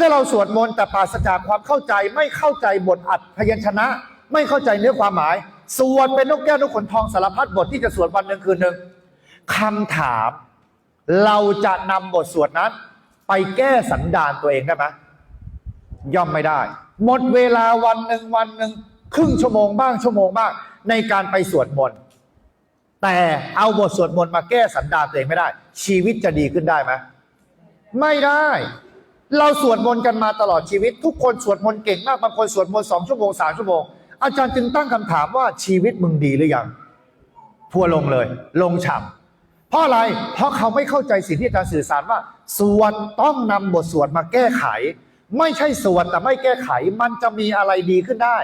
ถ้าเราสวดมนต์แต่ปราศจากความเข้าใจไม่เข้าใจบทอัดพยัญชนะ ไม่เข้าใจเนื้อความหมาย สวดเป็นนกแก้วนกขนทองสารพัดบทที่จะสวดวันหนึ่งคืนหนึ่งคำถาม เราจะนำบทสวดนั้น ไปแก้สันดานตัวเองได้ไหมย่อมไม่ได้ หมดเวลาวันหนึ่งวันหนึ่งครึ่งชั่วโมงบ้างชั่วโมงบ้างในการไปสวดมนต์แต่เอาบทสวดมนต์มาแก้สันดานตัวเองไม่ได้ ชีวิตจะดีขึ้นได้ไหมไม่ได้ เราสวดมนต์กันมาตลอดชีวิต ทุกคนสวดมนต์เก่งมากบางคนสวดมนต์สองชั่วโมงสามชั่วโมงอาจารย์จึงตั้งคำถามว่าชีวิตมึงดีหรือยังพัวลงเลย ลงฉ่ำเพราะอะไรเพราะเขาไม่เข้าใจสิ่งที่อาจารย์สื่อสารว่า สวดต้องนำบทสวดมาแก้ไข ไม่ใช่สวดแต่ไม่แก้ไข มันจะมีอะไรดีขึ้นได้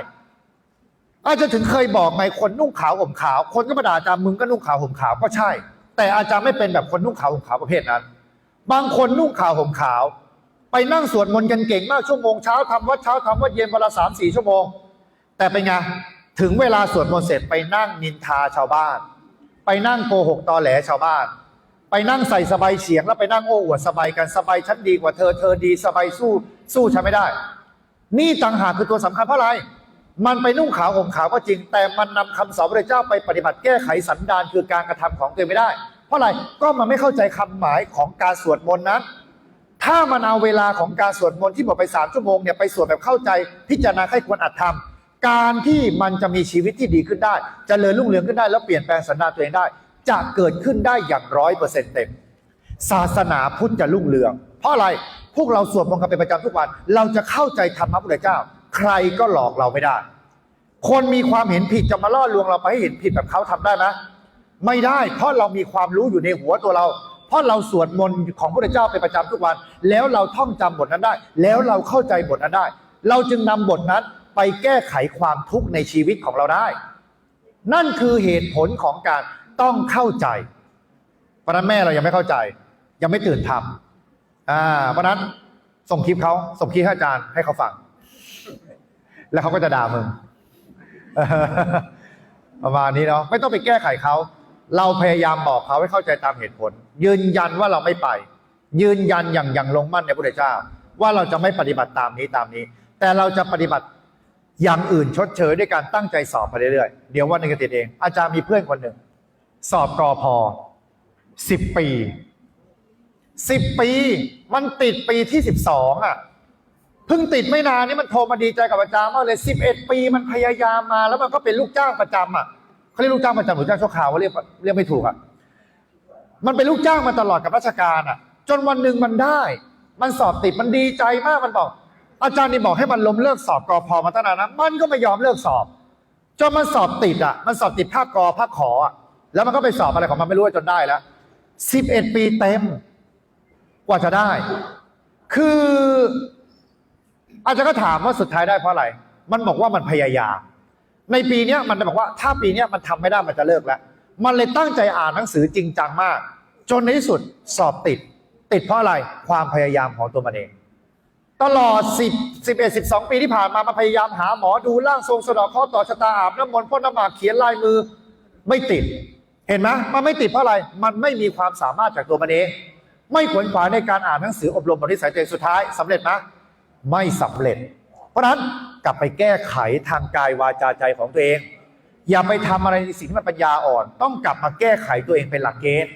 อาจารย์ถึงเคยบอกไงคนนุ่งขาวห่มขาว คนก็มาด่าอาจารย์มึงก็นุ่งขาวห่มขาวก็ใช่ แต่อาจารย์ไม่เป็นแบบคนนุ่งขาวห่มขาวประเภทนั้น บางคนนุ่งขาวห่มขาว ไปนั่งสวดมนต์กันเก่งมากชั่วโมงเช้าทำวัดเช้าทำวัดเย็นวันละสามสี่ชั่วโมง แต่เป็นไงถึงเวลาสวดมนต์เสร็จไปนั่งนินทาชาวบ้าน ไปนั่งโกหกตอแหลชาวบ้าน ไปนั่งใส่สบายเฉียงแล้วไปนั่งโอ้อวดสบายกันสบายฉันดีกว่าเธอเธอดีสบายสู้สู้ฉันไม่ได้ นี่ต่างหากคือตัวสำคัญเพราะอะไร มันไปนุ่งขาวห่มขาวก็จริง แต่มันนำคำสอนพระเจ้าไปปฏิบัติแก้ไขสันดานคือการกระทำของตัวเอไม่ได้ เพราะอะไรก็มันไม่เข้าใจคำหมายของการสวดมนต์นั้น ถ้ามันเอาเวลาของการสวดมนต์ที่บอกไปสามชั่วโมงเนี่ยไปสวดแบบเข้าใจ พิจารณาให้ควรอัดทำการที่มันจะมีชีวิตที่ดีขึ้นได้จเจริญรุ่งเรืองขึ้นได้ แล้วเปลี่ยนแปลงสันดานตัวเองได้ จะเกิดขึ้นได้อย่างร้อยเปอร์เซ็นต์เต็ม ศาสนาพุทธจะรุ่งเรือง เพราะอะไรพวกเราสวดมนต์กันเป็นประจำทุกวัน เราจะเข้าใจธรรมะพระพุทธเจ้า ใครก็หลอกเราไม่ได้ คนมีความเห็นผิดจะมาล่อลวงเราไปให้เห็นผิดแบบเขาทำได้ไหมไม่ได้ เพราะเรามีความรู้อยู่ในหัวตัวเรา เพราะเราสวดมนต์ของพระเจ้าเป็นประจำทุกวัน แล้วเราท่องจำบทนั้นได้ แล้วเราเข้าใจบทนั้นได้ เราจึงนำบทนั้นไปแก้ไขความทุกข์ในชีวิตของเราได้ นั่นคือเหตุผลของการต้องเข้าใจเพราะนั้นแม่เรายังไม่เข้าใจ ยังไม่ตื่นทำอ่าเพราะฉะนั้นส่งคลิปเขาส่งคลิปให้อาจารย์ให้เขาฟัง แล้วเขาก็จะด่ามึงประมาณนี้เนาะไม่ต้องไปแก้ไขเขา เราพยายามบอกเขาให้เข้าใจตามเหตุผล ยืนยันว่าเราไม่ไป ยืนยันอย่างอย่างลงมั่นในพระพุทธเจ้า ว่าเราจะไม่ปฏิบัติตามนี้ตามนี้ แต่เราจะปฏิบัติอย่างอื่นชดเชยด้วยการตั้งใจสอบไปเรื่อยๆเดี๋ยววันนึงจะติดเอง อาจารย์มีเพื่อนคนหนึ่ง สอบกอพอสิบปีสิบปีมันติดปีที่สิบสองอะเพิ่งติดไม่นานนี่มันโทรมาดีใจกับอาจารย์มากเลยสิบเอ็ดปีมันพยายามมาแล้วมันก็เป็นลูกจ้างประจำอะ เขาเรียกลูกจ้างประจำหรือลูจ้างชั่วคราวเขาเรียกเรียกไม่ถูกอะมันเป็นลูกจ้างมาตลอดกับราชการอะ จนวันหนึ่งมันได้ มันสอบติดมันดีใจมากมันบอก อาจารย์นี่บอกให้มันล้มเลิกสอบกอพอมาตั้งนานนะมันก็ไม่ยอมเลิกสอบ จนมันสอบติดอะ มันสอบติดภาคกอภาคขออะแล้วมันก็ไปสอบอะไรของมันไม่รู้จนได้แล้วสิบเอ็ดปีเต็ม กว่าจะได้ คืออาจารย์ก็ถามว่าสุดท้ายได้เพราะอะไร มันบอกว่ามันพยายาม ในปีเนี้ยมันบอกว่าถ้าปีเนี้ยมันทำไม่ได้มันจะเลิกแล้ว มันเลยตั้งใจอ่านหนังสือจริงจังมาก จนในที่สุดสอบติด ติดเพราะอะไรความพยายามของตัวมันเอง ตลอด 10 11 12 ปีที่ผ่านมามันพยายามหาหมอดูร่างทรงสะเดอกข้อต่อชะตาอาบน้ำมนต์พ่นน้ำหมากเขียนลายมือไม่ติด เห็นไหมมันไม่ติดเพราะอะไรมันไม่มีความสามารถจากตัวมันเอง ไม่ขวนขวายในการอ่านหนังสืออบรมบทนิสัยตัวเองสุดท้ายสำเร็จไหมไม่สำเร็จเพ ราะฉะนั้นกลับไปแก้ไขทางกายวาจาใจของตัวเอง อย่าไปทำอะไรในสิ่งที่มันปัญญาอ่อน ต้องกลับมาแก้ไขตัวเองเป็นหลักเกณฑ์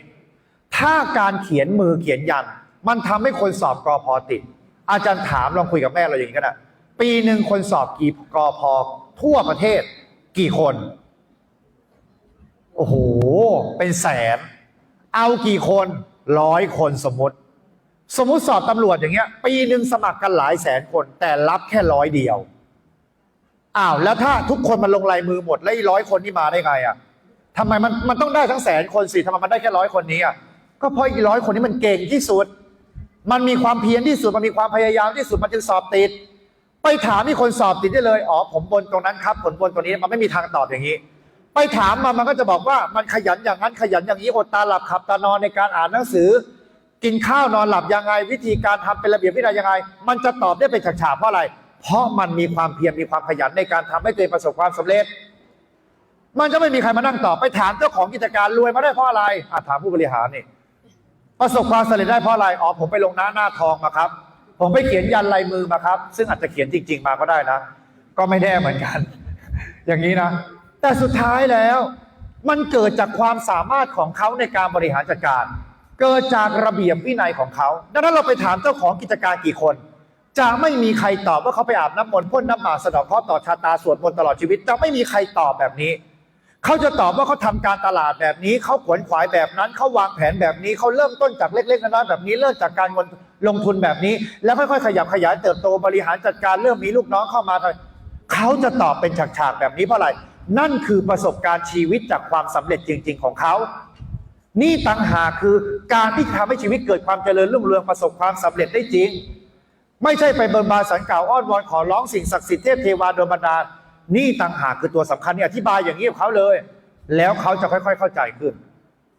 ถ้าการเขียนมือเขียนยัน มันทำให้คนสอบกอพอติด อาจารย์ถามลองคุยกับแม่เราอย่างนี้ก็ได้ปีหนึ่งคนสอบกี่กอพอทั่วประเทศ กี่คน โอ้โห เป็นแสน เอากี่คนร้อยคนสมมติ สมมุติสอบตำรวจอย่างเงี้ย ปีหนึ่งสมัครกันหลายแสนคน แต่รับแค่ร้อยเดียวอ้าวแล้วถ้าทุกคนมันลงลายมือหมดแล้วร้อยคนนี่มาได้ไงอะทำไมมันมันต้องได้ทั้งแสนคนสิทำไมมันได้แค่ร้อยคนนี้อะก็เพราะอีร้อยคนนี้มันเก่งที่สุด มันมีความเพียรที่สุดมันมีความพยายามที่สุดมันจึงสอบติด ไปถามที่คนสอบติดได้เลยอ๋อผมบนตรงนั้นครับผลบนตรงนี้มันไม่มีทางตอบอย่างนี้ ไปถามมันมันก็จะบอกว่ามันขยันอย่างนั้นขยันอย่างนี้อดตาหลับขับตานอนในการอ่านหนังสือ กินข้าวนอนหลับยังไง วิธีการทำเป็นระเบียบวินัยยังไง มันจะตอบได้เป็นฉากๆเพราะอะไร เพราะมันมีความเพียรมีความขยันในการทำให้ตัวเองประสบความสำเร็จ มันจะไม่มีใครมานั่งตอบไปถามเจ้าของกิจการรวยมาได้เพราะอะไรอะถามผู้บริหารนี่ประสบความสำเร็จได้เพราะอะไรอ๋อผมไปลงหน้าหน้าทองมาครับ ผมไปเขียนยันลายมือมาครับ ซึ่งอาจจะเขียนจริง ๆ มาก็ได้นะ ก็ไม่แน่เหมือนกัน อย่างนี้นะ แต่สุดท้ายแล้ว มันเกิดจากความสามารถของเขาในการบริหารจัดการ เกิดจากระเบียบวินัยของเขา ดังนั้นเราไปถามเจ้าของกิจการกี่คน จะไม่มีใครตอบว่าเขาไปอาบน้ำมนต์พ่นน้ำหมาสะดอกเคราะห์ต่อชะตาสวดมนต์ตลอดชีวิต จะไม่มีใครตอบแบบนี้ เขาจะตอบว่าเขาทำการตลาดแบบนี้ เขาขวนขวายแบบนั้น เขาวางแผนแบบนี้ เขาเริ่มต้นจากเล็กๆน้อยๆแบบนี้ เริ่มจากการลงทุนแบบนี้ แล้วค่อยๆขยับขยายเติบโตบริหารจัดการเริ่มมีลูกน้องเข้ามา เขาจะตอบเป็นฉากๆแบบนี้เพราะอะไร นั่นคือประสบการณ์ชีวิตจากความสำเร็จจริง ๆ ของเขา นี่ต่างหากคือการที่ทำให้ชีวิตเกิดความเจริญรุ่งเรืองประสบความสำเร็จได้จริง ไม่ใช่ไปเบินบานสันกล่าวอ้อนวอนขอร้องสิ่งศักดิ์สิทธิ์เทพเทวาโดนบันดาลนี่ต่างหากคือตัวสำคัญนี่อธิบายอย่างนี้กับเขาเลย แล้วเขาจะค่อย ๆ เข้าใจขึ้น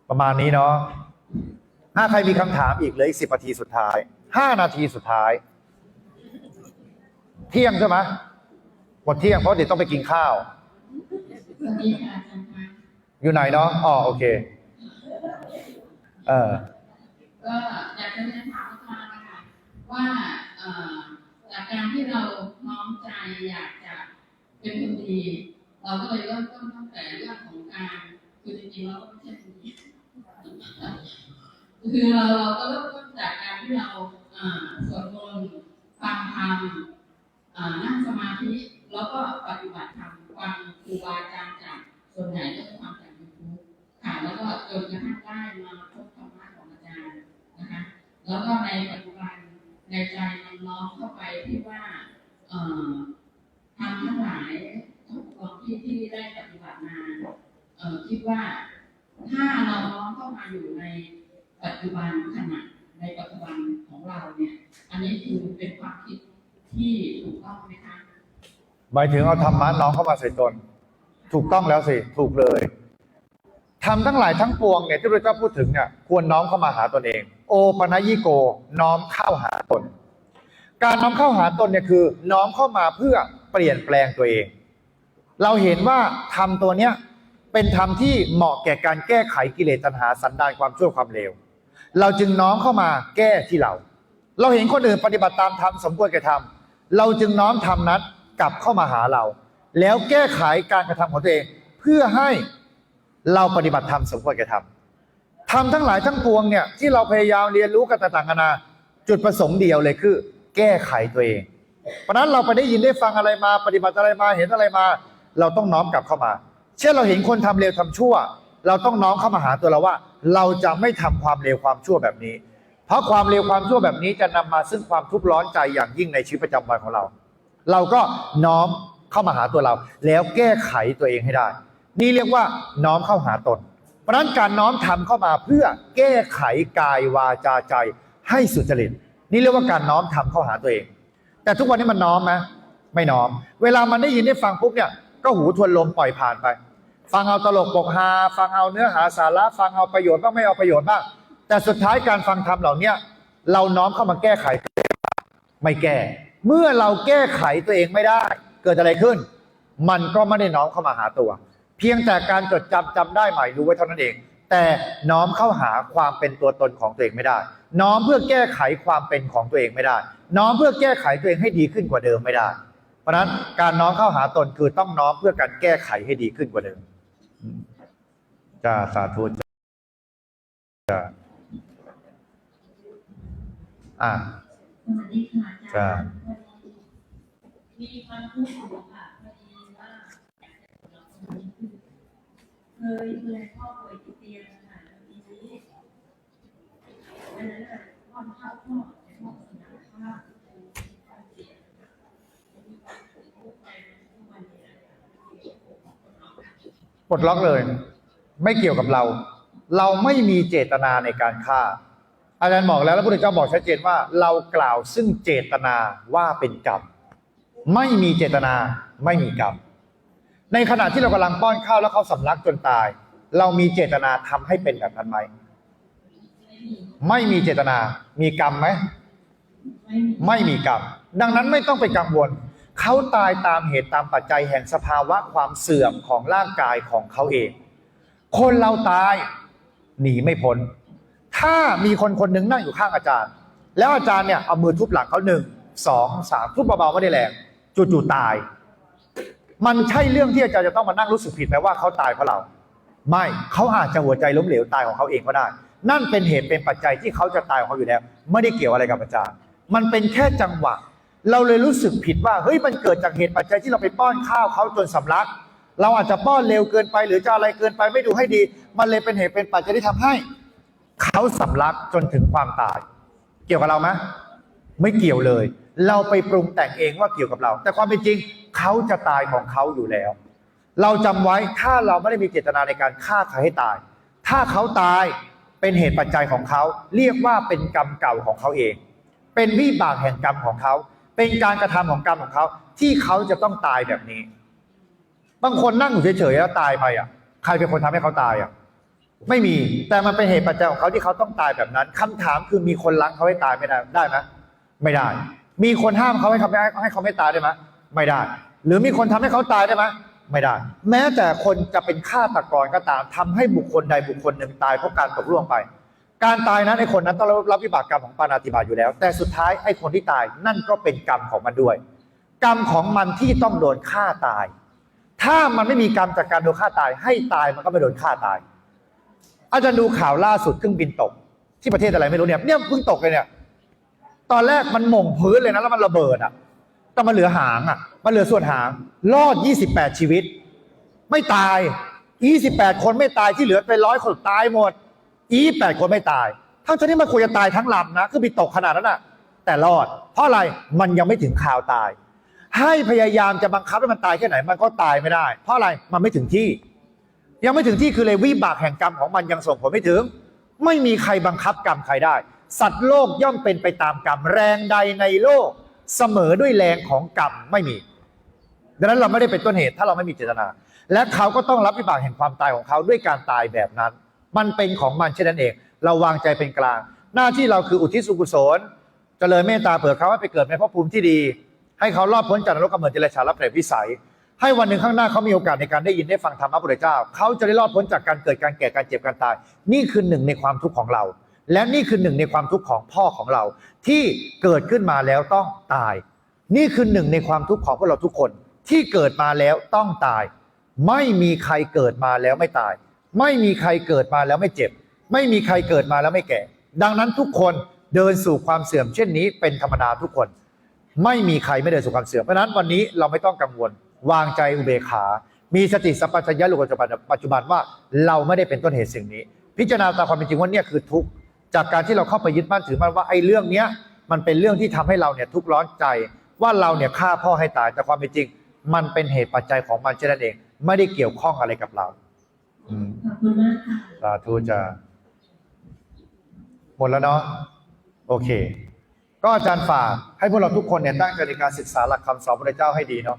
ประมาณนี้เนาะถ้าใครมีคำถามอีกเลยอีกสิบนาทีสุดท้ายห้านาทีสุดท้าย เที่ยงใช่ไหมหมดเที่ยงเพราะเดี๋ยวต้องไปกินข้าว อยู่ไหนเนาะอ๋อโอเค เออก็อยากจะเรียนถามอาจารย์นะคะว่าจากการที่เราน้อมใจอยากจะเป็นคนดี เราก็เลยเริ่มต้นตั้งแต่เรื่องของการคือจริงๆเราก็ไม่ใช่คนดีคือเราเราก็เริ่มต้นจากการที่เราสวดมนต์ฟังธรรมนั่งสมาธิแล้วก็ปฏิบัติธรรมฟังครูบาอาจารย์จากส่วนใหญ่ก็จะฟังจากยูทูบค่ะแล้วก็จนกระทั่งได้มา แล้วก็ในปัจจุบันในใจมันน้อมเข้าไปที่ว่าทำทั้งหลายทุกกองที่ที่ได้ปฏิบัติมาคิดว่าถ้าเราน้อมเข้ามาอยู่ในปัจจุบันขณะในปัจจุบันของเราเนี่ย อันนี้คือเป็นความคิดที่ถูกต้องไหมคะหมายถึงเอาธรรมะน้องเข้ามาใส่ตน ถูกต้องแล้วสิ ถูกเลยทำทั้งหลายทั้งปวงเนี่ยที่พระเจ้าพูดถึงเนี่ยควรน้อมเข้ามาหาตนเอง โอปนยิโก น้อมเข้าหาตน การน้อมเข้าหาตนเนี่ยคือน้อมเข้ามาเพื่อเปลี่ยนแปลงตัวเอง เราเห็นว่าธรรมตัวเนี้ยเป็นธรรมที่เหมาะแก่การแก้ไขกิเลสตัณหาสันดานความชั่วความเลว เราจึงน้อมเข้ามาแก้ที่เรา เราเห็นคนอื่นปฏิบัติตามธรรมสมควรแก่ธรรม เราจึงน้อมธรรมนั้นกลับเข้ามาหาเรา แล้วแก้ไขการกระทำของตัวเอง เพื่อให้เราปฏิบัติธรรมสมควรแก่ธรรม ธรรมทั้งหลายทั้งปวงเนี่ยที่เราพยายามเรียนรู้กันต่างๆนานาจุดประสงค์เดียวเลยคือ แก้ไขตัวเอง เพราะนั้นเราไปได้ยินได้ฟังอะไรมา ปฏิบัติอะไรมาเห็นอะไรมา เราต้องน้อมกลับเข้ามา เช่นเราเห็นคนทำเลวทำชั่ว เราต้องน้อมเข้ามาหาตัวเราว่า เราจะไม่ทำความเลวความชั่วแบบนี้ เพราะความเลวความชั่วแบบนี้จะนำมาซึ่งความทุกข์ร้อนใจอย่างยิ่งในชีวิตประจำวันของเรา เราก็น้อมเข้ามาหาตัวเรา แล้วแก้ไขตัวเองให้ได้ นี่เรียกว่าน้อมเข้าหาตน เพราะนั้นการน้อมทำเข้ามาเพื่อแก้ไขกายวาจาใจให้สุจริต นี่เรียกว่าการน้อมทำเข้าหาตัวเอง แต่ทุกวันนี้มันน้อมไหมไม่น้อม เวลามันได้ยินได้ฟังปุ๊บเนี่ยก็หูทวนลมปล่อยผ่านไป ฟังเอาตลกปกฮาฟังเอาเนื้อหาสาระฟังเอาประโยชน์บ้างไม่เอาประโยชน์บ้างแต่สุดท้ายการฟังธรรมเหล่านี้เราน้อมเข้ามาแก้ไข ไม่แก้ เมื่อเราแก้ไขตัวเองไม่ได้ เกิดอะไรขึ้น มันก็ไม่ได้น้อมเข้ามาหาตัว เพียงแต่การจดจำจำได้ใหม่รู้ไว้เท่านั้นเอง แต่น้อมเข้าหาความเป็นตัวตนของตัวเองไม่ได้ น้อมเพื่อแก้ไขความเป็นของตัวเองไม่ได้ น้อมเพื่อแก้ไขตัวเองให้ดีขึ้นกว่าเดิมไม่ได้ เพราะฉะนั้นการน้อมเข้าหาตนคือต้องน้อมเพื่อการแก้ไขให้ดีขึ้นกว่าเดิมจ้าสาธุจ้าอ่า สวัสดีค่ะอาจ้าจารย์มีความพูดอยู่ค่ะพอดีว่า เคยเคยพ่อป่วยติดเตียงค่ะทีนี้วันนั้นน่ะพ่อเข้าพ่อแต่พ่อสนามข้าวควากข์ใจทุกวันนี้ปลดล็อกเลย ไม่เกี่ยวกับเรา เราไม่มีเจตนาในการฆ่า อาจารย์บอกแล้วแล้วพระพุทธเจ้าบอกชัดเจนว่า เรากล่าวซึ่งเจตนาว่าเป็นกรรมไม่มีเจตนาไม่มีกรรม ในขณะที่เรากำลังป้อนข้าวแล้วเขาสำลักจนตาย เรามีเจตนาทำให้เป็นแบบนั้นไหมไม่มีเจตนา มีกรรมไหมไม่มีไม่มีกรรม ดังนั้นไม่ต้องไปกังวล เขาตายตามเหตุตามปัจจัยแห่งสภาวะความเสื่อมของร่างกายของเขาเอง คนเราตายหนีไม่พ้น ถ้ามีคนคนหนึ่งนั่งอยู่ข้างอาจารย์ แล้วอาจารย์เนี่ยเอามือทุบหลังเขาหนึ่งสองสามทุบเบาๆไม่ได้แรงจู่ๆตาย มันใช่เรื่องที่อาจารย์จะต้องมานั่งรู้สึกผิดไหมว่าเขาตายเพราะเรา ไม่เขาอาจจะหัวใจล้มเหลวตายของเขาเองก็ได้ นั่นเป็นเหตุเป็นปัจจัยที่เขาจะตายของเขาอยู่แล้ว ไม่ได้เกี่ยวอะไรกับอาจารย์ มันเป็นแค่จังหวะ เราเลยรู้สึกผิดว่าเฮ้ยมันเกิดจากเหตุปัจจัยที่เราไปป้อนข้าวเขาจนสำลัก เราอาจจะป้อนเร็วเกินไป หรือจะอะไรเกินไปไม่ดูให้ดี มันเลยเป็นเหตุเป็นปัจจัยที่ทำให้ เขาสำลักจนถึงความตาย เกี่ยวกับเราไหมไม่เกี่ยวเลย เราไปปรุงแต่งเองว่าเกี่ยวกับเรา แต่ความเป็นจริงเขาจะตายของเขาอยู่แล้ว เราจำไว้ถ้าเราไม่ได้มีเจตนาในการฆ่าใครให้ตาย ถ้าเขาตายเป็นเหตุปัจจัยของเขา เรียกว่าเป็นกรรมเก่าของเขาเอง เป็นวิบากแห่งกรรมของเขา เป็นการกระทำของกรรมของเขา ที่เขาจะต้องตายแบบนี้ บางคนนั่งอยู่เฉยๆแล้วตายไปอะ ใครเป็นคนทำให้เขาตายอะไม่มีแต่มันเป็นเหตุปัจจัยของเขาที่เขาต้องตายแบบนั้นคำถามคือมีคนล้างเขาให้ตายไม่ได้ได้ไหมไม่ได้ มีคนห้ามเขาให้เขาไม่ให้เขาไม่ตายได้ไหมไม่ได้ หรือมีคนทำให้เขาตายได้ไหมไม่ได้ แม้แต่คนจะเป็นฆาตกรก็ตามทำให้บุคคลใดบุคคลหนึ่งตายเพราะการตกล่วงไป การตายนั้นไอ้คนนั้นต้องรับวิบากกรรมของปานาติบาอยู่แล้ว แต่สุดท้ายไอ้คนที่ตายนั่นก็เป็นกรรมของมันด้วย กรรมของมันที่ต้องโดนฆ่าตาย ถ้ามันไม่มีกรรมจากการโดนฆ่าตาย ให้ตายมันก็ไม่โดนฆ่าตาย อาจารย์ดูข่าวล่าสุดเครื่องบินตก ที่ประเทศอะไรไม่รู้เนี่ยเนี่ยเพิ่งตกเลยเนี่ย ตอนแรกมันหม่งพื้นเลยนะแล้วมันระเบิดอะ แต่มันเหลือหางอะ มันเหลือส่วนหาง รอด 28 ชีวิต ไม่ตาย 28 คนไม่ตายที่เหลือไปร้อยคนตายหมด 28 คนไม่ตาย ทั้งที่มันควรจะตายทั้งลำนะ คือบินตกขนาดนั้นอะ แต่รอด เพราะอะไร มันยังไม่ถึงข่าวตาย ให้พยายามจะบังคับให้มันตายแค่ไหน มันก็ตายไม่ได้ เพราะอะไร มันไม่ถึงที่ ยังไม่ถึงที่คือเลยวิบากแห่งกรรมของมันยังส่งผลไม่ถึง ไม่มีใครบังคับกรรมใครได้ สัตว์โลกย่อมเป็นไปตามกรรมแรงใดในโลกเสมอด้วยแรงของกรรมไม่มีดังนั้นเราไม่ได้เป็นต้นเหตุถ้าเราไม่มีเจตนา และเขาก็ต้องรับวิบากแห่งความตายของเขาด้วยการตายแบบนั้น มันเป็นของมันเช่นนั้นเอง เราวางใจเป็นกลาง หน้าที่เราคืออุทิศส่วนกุศลเจริญเมตตาเผื่อเขาให้ไปเกิดในภพภูมิที่ดี ให้เขารอดพ้นจากนรกกำเนิดเจริญชาและเปรตวิสัย ให้วันหนึ่งข้างหน้าเขามีโอกาสในการได้ยินได้ฟังธรรมะพระพุทธเจ้า เขาจะได้รอดพ้นจากการเกิดการแก่การเจ็บการตาย นี่คือหนึ่งในความทุกข์ของเรา และนี่คือหนึ่งในความทุกข์ของพ่อของเรา ที่เกิดขึ้นมาแล้วต้องตาย นี่คือหนึ่งในความทุกข์ของพวกเราทุกคน ที่เกิดมาแล้วต้องตาย ไม่มีใครเกิดมาแล้วไม่ตาย ไม่มีใครเกิดมาแล้วไม่เจ็บ ไม่มีใครเกิดมาแล้วไม่แก่ ดังนั้นทุกคนเดินสู่ความเสื่อมเช่นนี้เป็นธรรมดาทุกคน ไม่มีใครไม่เดินสู่ความเสื่อมเพราะนั้นวันนี้เราไม่ต้องกังวล วางใจอุเบกขา มีสติสัมปชัญญะรู้ปัจจุบันปัจจุบันว่าเราไม่ได้เป็นต้นเหตุสิ่งนี้ พิจารณาตามความเป็นจริงว่าเนี่ยคือทุกข์ จากการที่เราเข้าไปยึดมั่นถือมั่นว่าไอ้เรื่องเนี้ยมันเป็นเรื่องที่ทำให้เราเนี่ยทุกข์ร้อนใจ ว่าเราเนี่ยฆ่าพ่อให้ตาย แต่ความเป็นจริง มันเป็นเหตุปัจจัยของมันเช่นนั้นเอง ไม่ได้เกี่ยวข้องอะไรกับเราอืมขอบคุณมากค่ะสาธุจะหมดแล้วเนาะโอเค ก็อาจารย์ฝากให้พวกเราทุกคนเนี่ยตั้งใจในการศึกษาหลักคำสอนพระเจ้าให้ดีเนาะ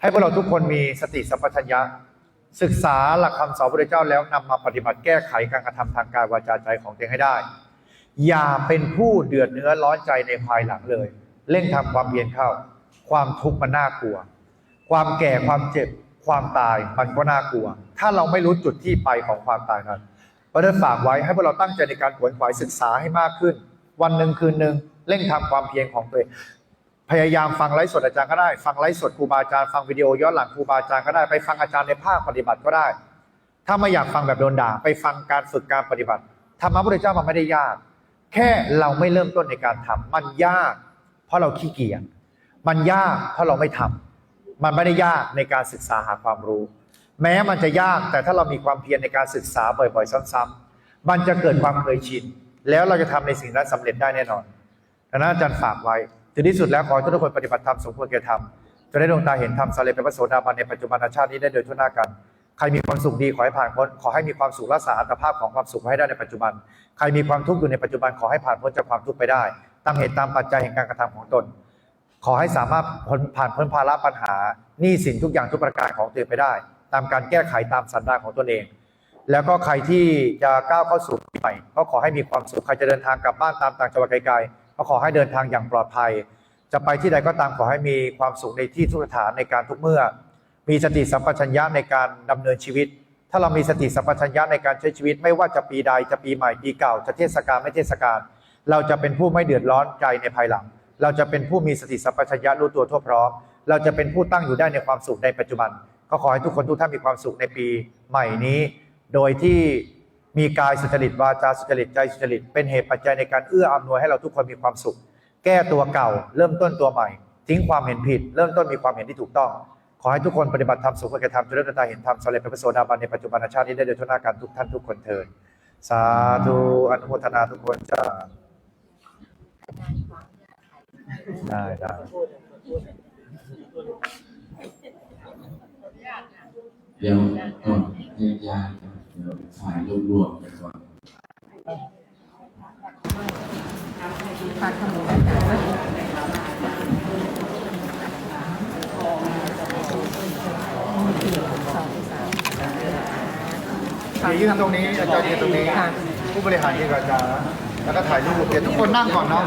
ให้พวกเราทุกคนมีสติสัมปชัญญะ ศึกษาหลักคำสอนพระเจ้าแล้วนำมาปฏิบัติแก้ไขการกระทำทางกายวาจาใจของตัวเองให้ได้ อย่าเป็นผู้เดือดเนื้อร้อนใจในภายหลังเลย เร่งทำความเพียรเข้า ความทุกข์มันน่ากลัว ความแก่ความเจ็บ ความตายมันก็น่ากลัว ถ้าเราไม่รู้จุดที่ไปของความตายนั้นเพราะฉะนั้นฝากไว้ให้พวกเราตั้งใจในการขวนขวายศึกษาให้มากขึ้น วันหนึ่งคืนหนึ่งเร่งทำความเพียรของตัวเองพยายามฟังไลฟ์สดอาจารย์ก็ได้ ฟังไลฟ์สดครูบาอาจารย์ฟังวิดีโอย้อนหลังครูบาอาจารย์ก็ได้ไปฟังอาจารย์ในภาคปฏิบัติก็ได้ ถ้าไม่อยากฟังแบบโดนด่าไปฟังการฝึกการปฏิบัติธรรมะพระพุทธเจ้ามันไม่ได้ยาก แค่เราไม่เริ่มต้นในการทำมันยาก เพราะเราขี้เกียจมันยากเพราะเราไม่ทำมันไม่ได้ยากในการศึกษาหาความรู้ แม้มันจะยากแต่ถ้าเรามีความเพียรในการศึกษาบ่อยๆ ซ้ำๆมันจะเกิดความเคยชิน แล้วเราจะทำในสิ่งนั้นสำเร็จได้แน่นอนดังนั้นอาจารย์ฝากไว้ถึงที่สุดแล้วขอทุกคนปฏิบัติธรรมสมควรแก่ธรรมจะได้ดวงตาเห็นธรรมสำเร็จเป็นพระโสดาบันในปัจจุบันชาตินี้ได้โดยทั่วหน้ากัน ใครมีความสุขดีขอให้ผ่านพ้นขอให้มีความสุขรักษาอัตภาพของความสุขให้ได้ในปัจจุบัน ใครมีความทุกข์อยู่ในปัจจุบันขอให้ผ่านพ้นจากความทุกข์ไปได้ ตามเหตุตามปัจจัยแห่งการกระทำของตน ขอให้สามารถผ่านพ้นภาระปัญหาหนี้สินทุกอย่างทุกประการของตัวเองไปได้ ตามการแก้ไขตามสันดานของตนเอง แล้วก็ใครที่จะก้าวเข้าสู่ปีใหม่ก็ขอให้มีความสุขใครจะเดินทางกลับบ้านตามต่างจังหวัดไกลๆก็ขอให้เดินทางอย่างปลอดภัย จะไปที่ใดก็ตามขอให้มีความสุขในที่ทุกสถานในการทุกเมื่อ มีสติสัมปชัญญะในการดำเนินชีวิต ถ้าเรามีสติสัมปชัญญะในการใช้ชีวิต ไม่ว่าจะปีใดจะปีใหม่ปีเก่าจะเทศกาลไม่เทศกาลเราจะเป็นผู้ไม่เดือดร้อนใจในภายหลัง เราจะเป็นผู้มีสติสัมปชัญญะรู้ตัวทั่วพร้อม เราจะเป็นผู้ตั้งอยู่ได้ในความสุขในปัจจุบัน ก็ขอให้ทุกคนทุกท่านมีความสุขในปีใหม่นี้ โดยที่มีกายสุจริตวาจาสุจริตใจสุจริตเป็นเหตุปัจจัยในการเอื้ออำนวยให้เราทุกคนมีความสุข แก้ตัวเก่า เริ่มต้นตัวใหม่ ทิ้งความเห็นผิด เริ่มต้นมีความเห็นที่ถูกต้อง ขอให้ทุกคนปฏิบัติธรรมสุขกธรรมเจริญตาเห็นธรรมสำเร็จเป็นพระโสดาบันในปัจจุบันชาตินี้ได้โดยทุกนาการทุกท่านทุกคนเทินสาธุอนุโมทนาทุกคนจ้าได้ได้เดี๋ยวก่อนแยกย้ายกันเดี๋ยวถ่ายรวมๆกันก่อนเดี๋ยวยื นตรงนี้อาจารย์ยืนตรงนี้ผู้บริหารยืนกับอาจารย์นะแล้วก็ถ่ายรูปเดี๋ยวทุกคนนั่งก่อนเนาะ